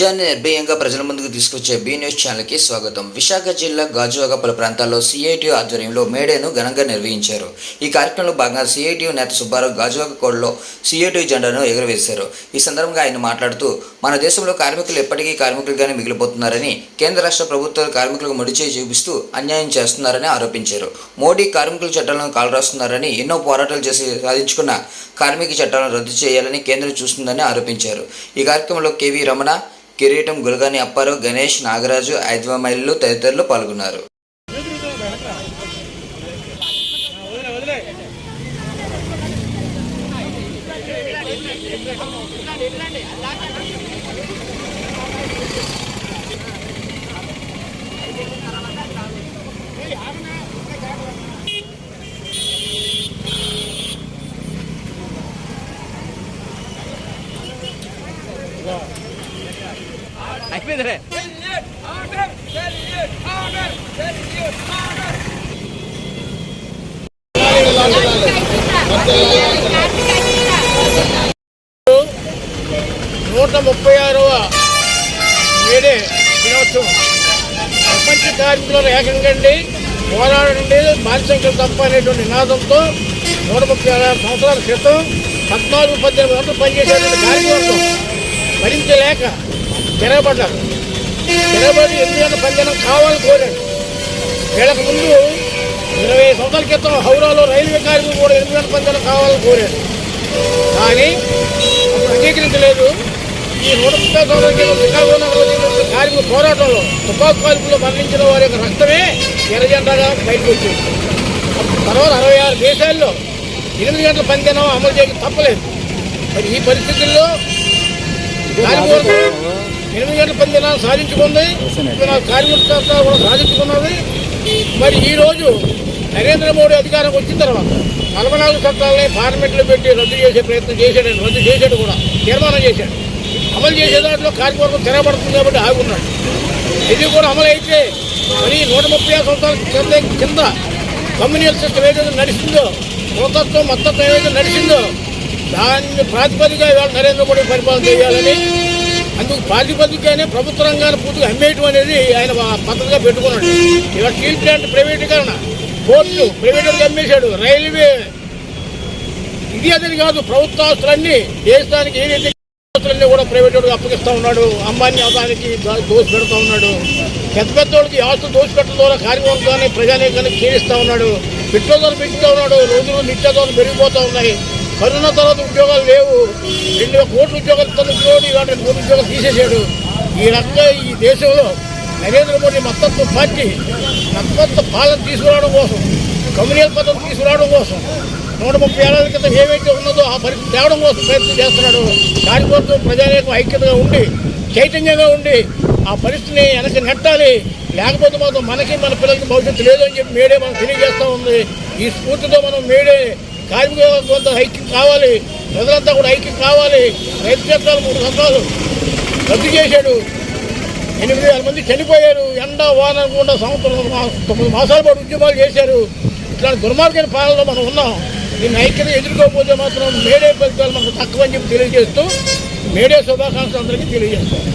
నిజాన్ని నిర్భయంగా ప్రజల ముందుకు తీసుకొచ్చే బీ న్యూస్ ఛానల్కి స్వాగతం. విశాఖ జిల్లా గాజువాక పలు ప్రాంతాల్లో సిఐటియు ఆధ్వర్యంలో మేడేను ఘనంగా నిర్వహించారు. ఈ కార్యక్రమంలో భాగంగా సిఐటియు నేత సుబ్బారావు గాజువాక కోడలో సిఐటియు జెండాను ఎగురవేశారు. ఈ సందర్భంగా ఆయన మాట్లాడుతూ మన దేశంలో కార్మికులు ఎప్పటికీ కార్మికులుగానే మిగిలిపోతున్నారని కేంద్ర రాష్ట్ర ప్రభుత్వాలు కార్మికులకు ముడిచేయి చూపిస్తూ అన్యాయం చేస్తున్నారని ఆరోపించారు. మోడీ కార్మికుల చట్టాలను కాలరాస్తున్నారని ఎన్నో పోరాటాలు చేసి సాధించుకున్న కార్మిక చట్టాలను రద్దు చేయాలని కేంద్రం చూస్తుందని ఆరోపించారు. ఈ కార్యక్రమంలో కేవీ రమణ కిరీటం గులగాని అప్పారావు గణేష్ నాగరాజు ఐద్వమైలు తదితరులు పాల్గొన్నారు. అయిపోయిందిరే నూట ముప్పై ఆరవ మేడే దినోత్సవం. ప్రపంచ కార్మికుల ఏకంగండి పోరాడండి బాధ్యతలు తప్ప అనేటువంటి నినాదంతో నూట ముప్పై ఆరు సంవత్సరాల క్రితం పద్నాలుగు పద్దెనిమిది గంటలు పనిచేసేటువంటి కార్యవర్గం భరించలేక తిరగబడ్డారు తిరగబడి ఎనిమిది గంటల పనిచేయడం కావాలని కోరాడు వీళ్ళకు ముందు ఇరవై సంవత్సరాల క్రితం హౌరాలో రైల్వే కార్మికులు కూడా ఎనిమిది గంటల పనిచేయడం కావాలని కోరాడు కానీ అప్పుడు అంగీకరించలేదు. ఈ నూట ముప్పై సంవత్సరాల క్రితం చికాగో నగరంలో జరిగిన కార్మిక పోరాటంలో తుపాకు కాల్పులో మరణించిన వారి యొక్క రక్తమే ఎర్రజెండాగా బయటకు వచ్చింది. తర్వాత అరవై ఆరు దేశాల్లో ఎనిమిది గంటల పనిదినం అమలు చేయక తప్పలేదు. మరి ఈ పరిస్థితుల్లో ఎనిమిది గంటల పనిదినాలు సాధించుకుంది. ఇప్పుడు కూడా సాధించుకున్నది. మరి ఈరోజు నరేంద్ర మోడీ అధికారం వచ్చిన తర్వాత నలభై నాలుగు చట్టాలని పార్లమెంట్లో పెట్టి రద్దు చేసే ప్రయత్నం చేశాడు. రద్దు చేశాడు కూడా. తీర్మానం చేశాడు. అమలు చేసే దాంట్లో కార్యవర్గం తెరబడుతుంది కాబట్టి ఆగున్నాడు. ఇది కూడా అమలు అయితే మరి నూట ముప్పై ఆరు సంవత్సరాల కింద కింద కమ్యూనియల్ సిస్టమ్ ఏదైతే నడిచిందో మూతత్వం మత్తత్వం ఏదైతే నడిచిందో దాన్ని ప్రాతిపదిక ఇవాళ నరేంద్ర మోడీ పరిపాలన చేయాలని అందుకు ప్రాతిపదికగానే ప్రభుత్వ రంగాన్ని పూర్తిగా అమ్మేయటం అనేది ఆయన పద్ధతిగా పెట్టుకున్నాడు. ఇవాళ స్టీల్ ప్లాంట్ ప్రైవేటీకరణ పోర్టు ప్రైవేట్ అమ్మేశాడు. రైల్వే ఇది అదని కాదు ప్రభుత్వ ఆస్తులన్నీ దేశానికి ఏదైతే ఆస్తులన్నీ కూడా ప్రైవేటోడికి అప్పగిస్తా ఉన్నాడు. అమ్మాయిని అవడానికి దోసి పెడుతూ ఉన్నాడు. పెద్ద పెద్దోడికి ఆస్తులు దోసి పెట్టడం ద్వారా కార్యవర్గాన్ని ప్రజానీకాన్ని క్షీణిస్తా ఉన్నాడు. పెట్రోల్ ధరలు పెంచుతూ ఉన్నాడు. రోజులు నిత్య పెరిగిపోతూ ఉన్నాయి. కరోనా తర్వాత ఉద్యోగాలు లేవు. రెండు వేల కోట్ల ఉద్యోగాలు ఇస్తున్న ఉద్యోగులు ఇవాళ రెండు కోట్ల ఉద్యోగాలు తీసేశాడు ఈ రకంగా ఈ దేశంలో నరేంద్ర మోడీ మద్దతు పార్టీ మద్దతు పాలన తీసుకురావడం కోసం కమ్యూనియల్ పద్ధతి తీసుకురావడం కోసం నూట ముప్పై ఏళ్ళ క్రితం ఏవైతే ఉన్నదో ఆ పరిస్థితి తేవడం కోసం ప్రయత్నం చేస్తున్నాడు. దానికోసం ప్రజానేకం ఐక్యతగా ఉండి చైతన్యంగా ఉండి ఆ పరిస్థితిని వెనక్కి నెట్టాలి. లేకపోతే మాత్రం మనకి మన పిల్లలకి భవిష్యత్తు లేదు అని చెప్పి మేడే మనం తెలియజేస్తూ ఉంది. ఈ స్ఫూర్తితో మనం మేడే కార్మిక కొంత ఐక్యం కావాలి. ప్రజలంతా కూడా ఐక్యం కావాలి. రైతు చట్టాలు మూడు సంవత్సరాలు రద్దు చేశాడు. ఎనిమిది వేల మంది చనిపోయారు. ఎండ వాన కూడా సంవత్సరం తొమ్మిది మాసాల పాటు ఉద్యమాలు చేశారు. ఇట్లాంటి దుర్మార్గమైన పాలనలో మనం ఉన్నాం. దీన్ని ఐక్యత ఎదుర్కోకపోతే మాత్రం మేడే ఫలితాలు మనకు తక్కువని చెప్పి తెలియజేస్తూ మేడే శుభాకాంక్షలు అందరికీ తెలియజేస్తాం.